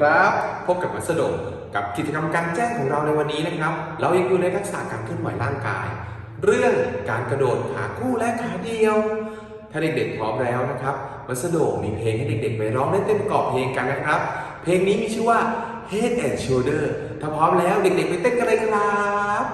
ครับ พบกับมัสดงกับกิจกรรมการแจ้งของเราในวันนี้นะครับ เรายังอยู่ในทักษะการเคลื่อนไหวร่างกาย เรื่องการกระโดดขาคู่และขาเดียว ถ้าเด็กๆพร้อมแล้วนะครับมัสดงมีเพลงให้เด็กๆไปร้องเล่นเต้นกรอบเพลงกันนะครับ เพลงนี้มีชื่อว่า Head and Shoulder ถ้าพร้อมแล้วเด็กๆไปเต้นกันเลยครับ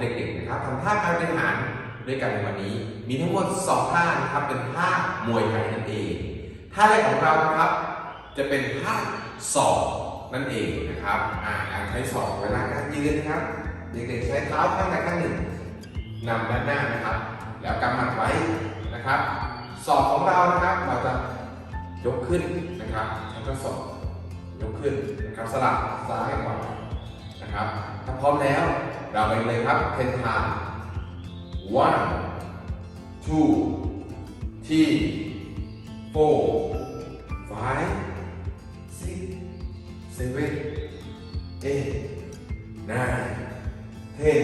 เด็กๆนะครับทำท่าการบริหารด้วยกันในวันนี้ มีทั้งหมดสองท่านะครับเป็นท่ามวยไทยนั่นเองท่าแรกของเรานะครับ จะเป็นท่าศอกนั่นเองนะครับอ่าการใช้ศอกเวลาการยืนนะครับ เด็กๆใช้เท้าข้างใดข้างหนึ่งนำด้านหน้านะครับ แล้วกำหมัดไว้นะครับศอกของเรานะครับ เราจะยกขึ้นนะครับแล้วก็ศอกยกขึ้นนะครับสลับซ้ายขวา นะครับ ถ้าพร้อมแล้วเราไปเลยครับเทนทา one two three four five six seven eight nine ten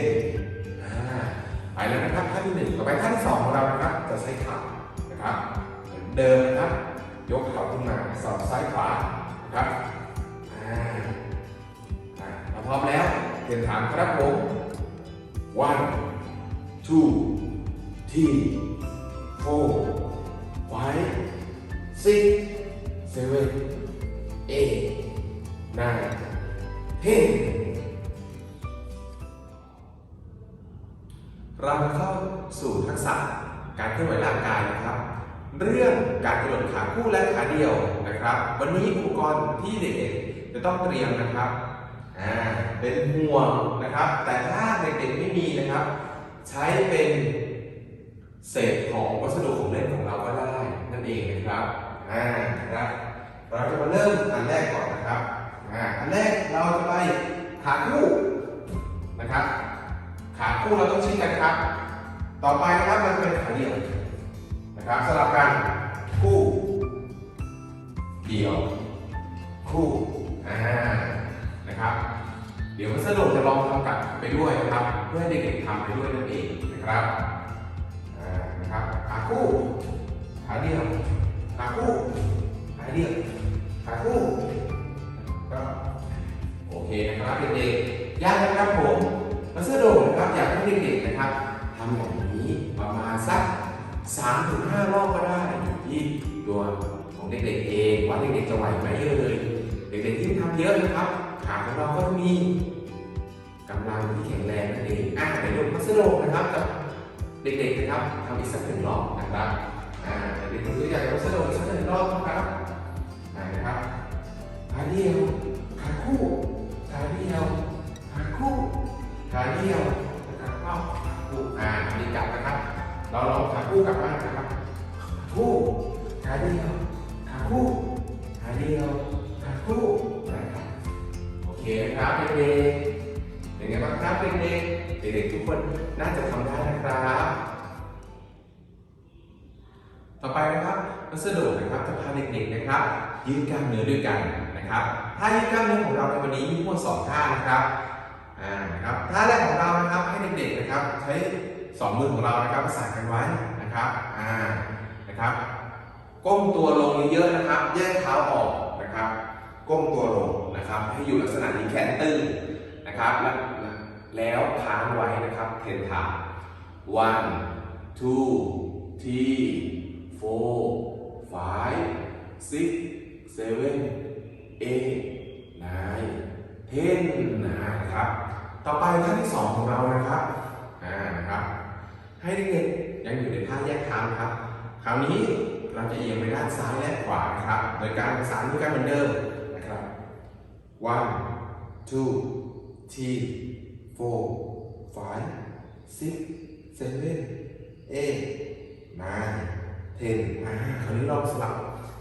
ไปแล้วนะครับท่าที่หนึ่งต่อไปท่าที่สองของเรานะครับจะใช้ขานะครับเหมือนเดิมนะครับ ยกเข่าขึ้นมาสอบซ้ายขวานะครับ ราพร้อมแล้วเรียมฐานครับผม one two three four five six seven eight nine ten เราเข้าสู่ทักษะการเคลื่อนไหวร่างกายนะครับ เรื่องการกระโดดขาคู่และขาเดียวนะครับ วันนี้อุปกรณ์ที่เด็กๆจะต้องเตรียมนะครับ อ่าเป็นห่วงนะครับ แต่ถ้าเด็กๆไม่มีนะครับ ใช้เป็นเศษของวัสดุของเล่นของเราก็ได้นั่นเองนะครับอ่านะครับเราจะมาเริ่มอันแรกก่อนนะครับอ่าอันแรกเราจะไปขาคู่นะครับขาคู่เราต้องชิดกันครับ ต่อไปนะครับมันเป็นขาเดียวนะครับสลับกันคู่ เดียว คู่อ่า นะครับ เดี๋ยวมัสนุกจะลองทำกับไปด้วยนะครับ เพื่อให้เด็กๆทำไปด้วยนั่นเองนะครับนะครับขาคู่ขาเดียวขาคู่ขาเดียวขาคู่ก็โอเคนะครับเด็กๆยากนะครับผมมัสนุกนะครับอยากให้เด็กๆนะครับทำอย่างนี้ประมาณสัก3ถึง5รอบก็ได้อยู่ที่ตัวของเด็กๆเองว่าเด็กๆจะไหวไหมเลยเด็กๆที่ทำเยอะนะครับ ขาของเราก็มีกำลังที่แข็งแรงนั่นเองอ่าในยกพัสดุนะครับกับเด็กๆนะครับทำอีกสักหนึ่งรอบนะครับอ่าเด็กๆตัวอย่างยกพัสดุอีกสักหนึ่งรอบนะครับนะครับขาเดียวขาคู่ขาเดียวขาคู่ขาเดียวนะครับก็คู่อ่ามีจับนะครับ เราลองขาคู่กลับบ้านนะครับ คู่ขาเดียวขาคู่ กๆเป็นไงบ้างครับเด็กๆเด็กๆทุกคนน่าจะทำได้นะครับ ต่อไปนะครับวัสดุนะครับจะพาเด็กๆนะครับ ยืดกล้ามเนื้อด้วยกันนะครับท่ายืดกล้ามเนื้อของเราในวันนี้มีทั้งหมดสองท่านะครับอ่านะครับท่าแรกของเรานะครับให้เด็กๆนะครับ ใช้สองมือของเรานะครับประสานกันไว้นะครับอ่านะครับก้มตัวลงเยอะๆนะครับ แยกเท้าออกนะครับ ก้มตัวลงนะครับ ให้อยู่ลักษณะนี้แขนตื้นนะครับแล้วแล้วค้างไว้นะครับเทนทา one two three four five six seven eight nine ten นะครับ ต่อไปท่าที่สองของเรานะครับอ่านะครับ ให้เด็กๆยังอยู่ในท่าแยกเท้านะครับ คราวนี้เราจะเอียงไปด้านซ้ายและขวาครับ โดยการประสานมือกันเหมือนเดิม one two three four five six seven eight nine ten อ่าคราวนี้ลองสลับ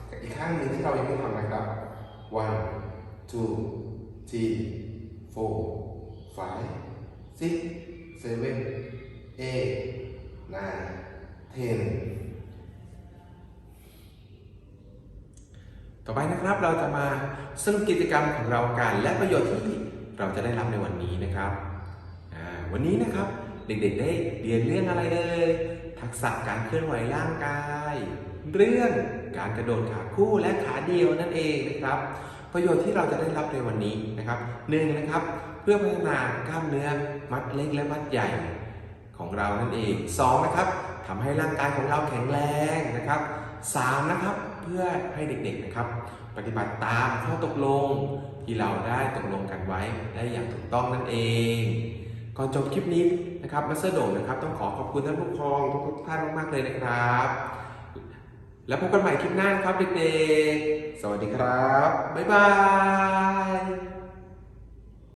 กับอีกข้างหนึ่งที่เรายังไม่ทำนะครับ one two three four five six seven eight nine ten ต่อไปนะครับเราจะมาสรุปกิจกรรมของเรากันและประโยชน์ที่เราจะได้รับในวันนี้นะครับวันนี้นะครับเด็กๆได้เรียนเรื่องอะไรเอ่ยทักษะการเคลื่อนไหวร่างกาย เรื่องการกระโดดขาคู่และขาเดียวนั่นเองนะครับ ประโยชน์ที่เราจะได้รับในวันนี้นะครับหนึ่งนะครับเพื่อพัฒนากล้ามเนื้อมัดเล็กและมัดใหญ่ของเรานั่นเองสองนะครับทำให้ร่างกายของเราแข็งแรงนะครับสามนะครับ เพื่อให้เด็กๆนะครับ ปฏิบัติตามข้อตกลง ที่เราได้ตกลงกันไว้ได้อย่างถูกต้องนั่นเอง ก่อนจบคลิปนี้นะครับมาสเตอร์โด่งนะครับ ต้องขอขอบคุณท่านผู้ปกครองทุกท่านมากๆเลยนะครับ แล้วพบกันใหม่คลิปหน้านะครับเด็กๆสวัสดีครับ บ๊ายบาย